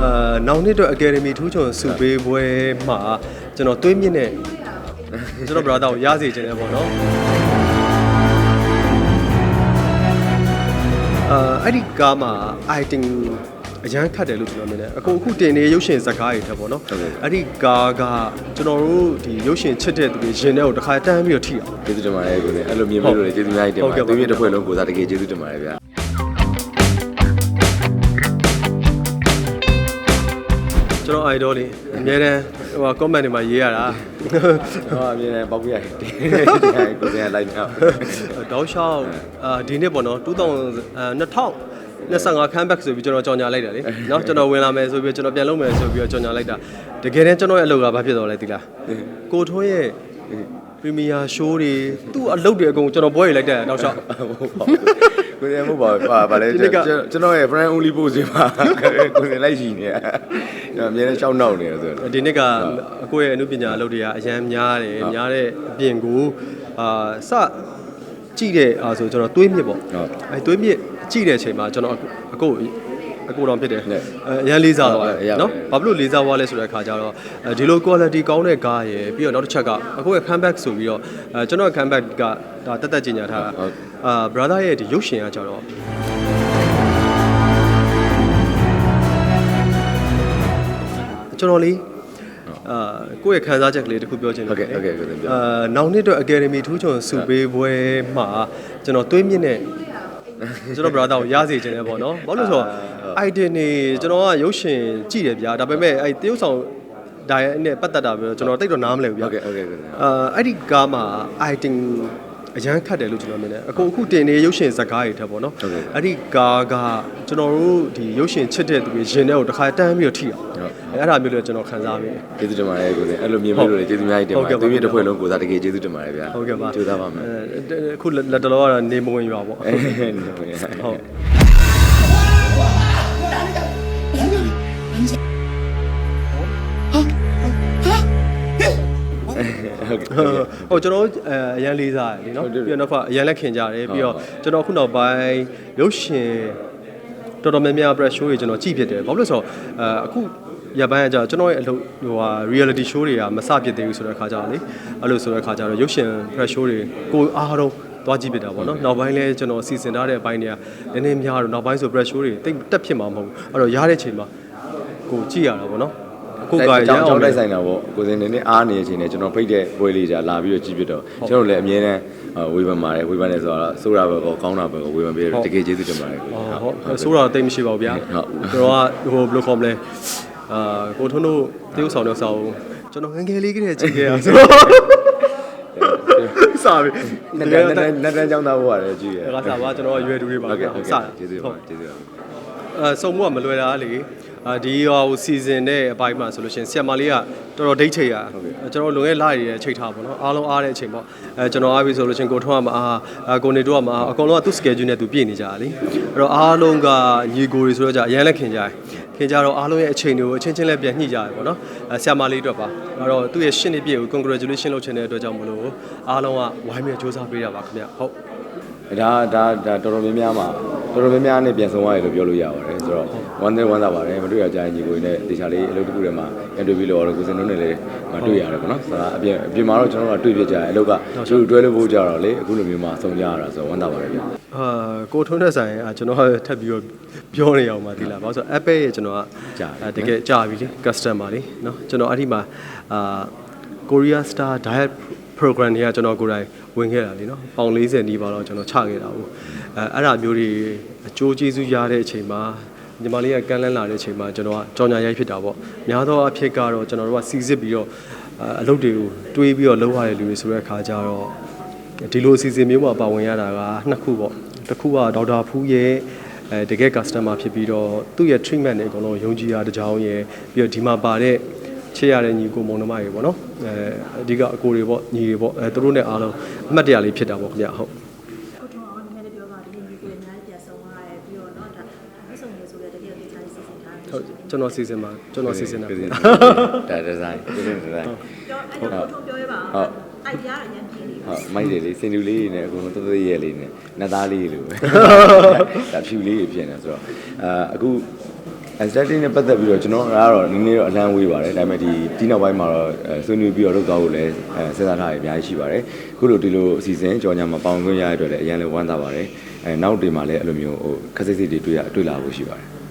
အာနောင်နှစ်အတွက် Academy ထူးချွန်စုပေးပွဲမှာကျွန်တော်တွေးမြင့်နဲ့ကျွန်တော် brother ကိုရစေခြင်းတယ်ပေါ့နော်အာအဲ့ဒီကားမှာ item အရန်ခတ်တယ်လို့ကျွန်တော်မြင်တယ်အခုအခုတင်နေရုပ်ရှင်ဇာတ်ကားတွေထက်ပေါ့နော်အဲ့ဒီကားကကျွန်တော်တို့ဒီရုပ်ရှင်ချစ်တဲ့သူတွေရင်ထဲကိုတစ်ခါတန်းပြီးတော့ထိအောင်ကျေးဇူးတင်ပါတယ်ကိုနေအဲ့လိုမြင်မိလို့လည်းကျေးဇူးအများကြီးတင်ပါတဟုတ်ယ်ကဲ့ပါသူမြင့်တစ်ဖွဲ့လုံးကိုစားတကယ်ကျေးဇူးတင်ပါတယ်ဗျာ ကျွန်တော် idol လေးအများတန်းဟို comment တွေမှာရေးရတာ ဟောအမြင်နဲ့ပေါက်ပြရတယ်ကိုစင်ကလိုက်နေအောင် တောက်လျှောက်အာဒီနှစ်ပေါ့နော်2000 2025 comeback ဆိုပြီးကျွန်တော်ကြော်ညာလိုက်တာလေเนาะကျွန်တော်ဝင်လာမယ်ဆိုပြီးကျွန်တော်ပြန်လုပ်မယ်ဆိုပြီးတော့ကြော်ညာလိုက်တာတကယ်တမ်းကျွန်တော်ရဲ့အလုပ်ကဘာဖြစ်သွားလဲသိလားကိုထွန်းရဲ့ premier show တွေသူ့အလုပ်တွေအကုန်ကျွန်တော်ပွဲရလိုက်တဲ့တောက်လျှော က်ကိုစင်မဟုတ်ပါဘူးဟာဗာလဲဒီနေ့ကကျွန်တော်ရဲ့ friend only post တွေမှာကိုစင်လိုက်ရှိနေတယ်အမြင်နဲ့ရှောက်နောက်နေတယ်ဆိုတော့ဒီနှစ်ကအကိုရဲ့အမှုပညာအလုပ်တွေကအရန်များတယ်များတဲ့အပြင်ကိုအာစကြည့်တဲ့အာဆိုကျွန်တော်တွေးမြစ်ပေါ့ဟုတ်အဲတွေးမြစ်ကြည့်တဲ့အချိန်မှာကျွန်တော်အကို အကိုတော်ဖြစ်တယ်နဲ့အဲအရန်လေးစားသွားတယ်ဟုတ်နော်ဟုတ်ဘာဖြစ်လို့လေးစားသွားလဲဆိုတဲ့အခါကျတော့အဲဒီလို quality ကောင်းတဲ့ကားရယ်ပြီးတော့နောက်တစ်ချက်ကအကိုရဲ့ comeback ဆိုပြီးတော့အဲကျွန်တော်ရဲ့ comeback ကဒါတက်တက်ကြီးညာထားတာဟုတ်အာ brother ရဲ့ဒီရုပ်ရှင်ကကြတော့ကျွန်တော်လေးအာကိုယ့်ရဲ့ခံစားချက်ကလေးတစ်ခုပြောချင်တယ်ဟုတ်ကဲ့ဟုတ်ကဲ့ကိုယ်တိုင်ပြောအာနောက်နှစ်အတွက် Academy ထူးချွန်စုပေးပွဲမှာကျွန်တော်တွေးမြင့်နဲ့ ကျွန်တော် brother ကိုရစေခြင်းတယ်ပေါ့နော်ဘာလို့လဲဆိုတော့ item နေကျွန်တော်ကရုပ်ရှင်ကြည့်တယ်ဗျာဒါပေမဲ့အဲတရုပ်ဆောင်ဒါရဲ့နဲ့ပတ်သက်တာပဲကျွန်တော်တိတ်တော့နားမလည်ဘူးဗျာဟုတ်ကဲ့ဟုတ်ကဲ့ကိုစင်အာအဲ့ဒီကားမှာ item အရန်ခတ်တယ်လို့ကျွန်တော်မြင်တယ်အခုအခုတင်နေရုပ်ရှင်ဇာတ်ကားတွေထက်ပေါ့နော်ဟုတ်ကဲ့အဲ့ဒီကားကကျွန်တော်တို့ဒီရုပ်ရှင်ချစ်တဲ့သူတွေရင်ထဲကိုတစ်ခါတန်းပြီးတော့ထိအောင်ဟုတ်အဲ့ဒါမျိုးလည်းကျွန်တော်ခံစားမိတယ်ကျေးဇူးတင်ပါတယ်ကိုစင်အဲ့လိုမြင်မိလို့လည်းကျေးဇူးအများကြီးတင်ပါဟုတ်ကဲ့တယ်ပါသူမြင့်တစ်ဖွဲ့လုံးကိုစားတကယ်ကျေးဇူးတင်ပါတယ်ဗျာဟုတ်ကဲ့ပါကျေးဇူးပါမယ်အဲအခုလက်တလောကတော့နေမဝင်ရွာပေါ့အဲဟုတ် ဟုတ်ကဲ့ဟိုကျွန်တော်အဲအရန်လေးစားတယ်လीနော်ဟုတ်တယ်ပြီးတော့နောက်ကအရန်လက်ခင်ကြတယ်ပြီးတော့ဟုတ်ကျွန်တော်ခုနောက်ပိုင်းရုပ်ရှင်တော်တော်များများ press show တွေကျွန်တော်ကြည့်ဖြစ်တယ်ဘာလို့လဲဆိုတော့အဲအခုရပိုင်းကကြာကျွန်တော်ရဲ့အလုပ်ဟိုဟာ reality show တွေကမစဖြစ်သေးဘူးဆိုတဲ့ခါကြတော့လေအဲ့လိုဆိုတဲ့ခါကြတော့ရုပ်ရှင် press show တွေကိုအားတော့သွားကြည့်ဖြစ်တာပေါ့နော်နောက်ပိုင်းလဲကျွန်တော်စီစဉ်ထားတဲ့အပိုင်းတွေကနည်းနည်းများတော့နောက်ပိုင်းဆို press show တွေတိတ်တက်ဖြစ်မှာမဟုတ်ဘူးအဲ့တော့ရတဲ့ချိန်မှာကိုကြည့်ရတာပေါ့နော်အ ခုကရကြောန်င်းအောင်တိုက်ဆိုင်တာပေါ့ကိုစင်နေနေအားနေတဲ့အချိန်နဲ့ကျွန်တော်ဖိတ်တဲ့ပွဲလေးကြာလာပြီးတော့ကြည့်ပြတော့ကျွန်တော်လည်းအမြဲတမ်းဝေဖန်ပါတယ်ဝေဖန်တယ်ဆိုတော့ဆိုးတာပဲကောကောင်းတာပဲကောဝေဖန်ပေးတယ်တကယ်ကျေးဇူးတင်ပါတယ်ကိုဟုတ်ဟုတ်ဆိုးတာတော့တိတ်မရှိပါဘူးဗျာဟုတ်ကျွန်တော်ကဟိုဘယ်လိုခေါ်မလဲအာကိုထွန်းတို့တရုပ်ဆောင်တဲ့ဆောင်ကျွန်တော်ငယ်ငယ်လေးကတည်းကကြည့်ခဲ့ရဆိုစာပြီနက်တန်းနက်တန်းနက်တန်းကြောင်းသားဘုရားလည်းကြည့်ရဒါကစားပါကျွန်တော်အရွယ်တူတွေပါဟုတ်ကဲ့ဟုတ်စကဲ့ကျေးဇူးပါကျေးဇူးပါအဲစုံမှုကမလွယ်တာလေအာ ဒီဟိုစီဇန်တဲ့အပိုင်းမှာဆိုလို့ရှိရင်ဆီယမ်မာလေးကတော်တော်ဒိတ်ချိတ်ရကျွန်တော်လွန်ခဲ့လာရတဲ့ချိန်ထားပါတော့အားလုံးအားတဲ့အချိန်ပေါ့အဲကျွန်တော်အားပြီဆိုလို့ရှိရင်ကိုထွန်းကမအားအာကိုနေတို့ကမအားအကုန်လုံးကသူ့ schedule နဲ့သူပြည့်နေကြတာလေအဲ့တော့အားလုံးကညီကိုတွေဆိုတော့じゃအရန်လက်ခင်ကြတယ်ခင်ကြတော့အားလုံးရဲ့အချိန်တွေကိုအချင်းချင်းလည်းပြန်ညှိကြရပေါ့နော်အဲဆီယမ်မာလေးအတွက်ပါအဲ့တော့သူ့ရဲ့ရှင်းနေပြည့်ကို congratulation လုပ်ချင်တဲ့အတွက်ကြောင့်မလို့အားလုံးကဝိုင်းပြီးစူးစမ်းပေးတာပါခင်ဗျဟုတ်ဒါဒါဒါတော်တော်များများမှာ တော်တော်များများနဲ့ပြန်ဆုံရတယ်လို့ပြောလို့ရပါတယ်ဆိုတော့ဝမ်းသာဝမ်းသာပါတယ်မတွေ့ရကြရင်ညီကိုနဲ့တေချာလေးအလုပ်တစ်ခုထဲမှာအတွေ့ပြီးလို့တော့ကိုစင်တို့နဲ့လည်းတွေ့ရတယ်ပေါ့နော်ဆရာအပြင်အပြင်မှာတော့ကျွန်တော်တို့တွေ့ပြကြတယ်အလုပ်ကကျိုးတွဲလို့ပို့ကြတော့လေအခုလိုမျိုးမှာဆုံကြရတာဆိုတော့ဝမ်းသာပါတယ်ဗျာအာကိုထုံးတဲ့ဆိုင်ကျွန်တော်ထပ်ပြီးတော့ပြောနေအောင်ပါဒီလားဘာလို့ဆိုတော့ app ရဲ့ကျွန်တော်ကတကယ်ကြာပြီလေ customer လေနော်ကျွန်တော်အဲ့ဒီမှာအာ Korea Star Diet program တွေကကျွန်တော်ကိုယ်တိုင်ဝင်ခဲ့တာလေเนาะပေါင်40နီးပါတော့ကျွန်တော်ချခဲ့တာဟုတ်အဲအဲ့ဒါမျိုးတွေအကျိုးကျေးဇူးရတဲ့အချိန်မှာညီမလေးကကမ်းလှမ်းလာတဲ့အချိန်မှာကျွန်တော်ကကြောင်ညာရိုက်ဖြစ်တာပေါ့များသောအဖြစ်ကတော့ကျွန်တော်တို့ကစီစစ်ပြီးတော့အာအလုပ်တွေကိုတွေးပြီးတော့လုပ်ရတဲ့လူတွေဆိုတဲ့အခါကျတော့ ဒီလိုအစီအစဉ်မျိုးမှာပါဝင်ရတာကနှစ်ခုပေါ့တစ်ခုကဒေါက်တာဖူးရဲ့အဲတကယ် customer ဖြစ်ပြီးတော့သူ့ရဲ့ treatment တွေအကုန်လုံးယုံကြည်ရတဲ့ကြောင်းရယ်ပြီးတော့ဒီမှာပါတဲ့ ချစ်ရတဲ့ညီကိုမောင်နှမတွေပေါ့နော်အဲအဓိကအကိုတွေပေါ့ညီတွေပေါ့အဲသူတို့နဲ့အားလုံးအမှတ်တရလေးဖြစ်တာပေါ့ခင်ဗျဟုတ်ဟုတ်ကျွန်တော်စီစဉ်ပါကျွန်တော်စီစဉ်တာဒါဒီဇိုင်းဒီဇိုင်းဟုတ်ဟုတ်ပြောရပါဟုတ်အိုက်ပြားရရင်ပြည်လေးဟုတ်မိုက်တယ်လေးစင်တူလေးတွေနဲ့အကုန်လုံးတသက်ရဲလေးနဲ့နတ်သားလေးတွေလိုပဲဒါဖြူလေးတွေဖြစ်နေဆိုတော့အာအခု aesthetic နဲ့ပတ်သက်ပြီးတော့ကျွန်တော်ကတော့နည်းနည်းတော့အလန့်ဝေးပါတယ်ဒါပေမဲ့ဒီဒီနောက်ပိုင်းမှာတော့အဲဆွေးနွေးပြီးတော့လုပ်သွားဖို့လည်းအဲစဉ်းစားထားရအများကြီးရှိပါတယ်ခုလိုဒီလိုအစီအစဉ်ကြော်ညာမှာပေါဝင်ခွင့်ရတဲ့အတွက်လည်းအရင်လည်းဝမ်းသာပါတယ်အဲနောက်တွေမှာလည်းအဲ့လိုမျိုးဟိုခက်စစ်စစ်တွေတွေ့ရတွေ့လာဖို့ရှိပါတယ်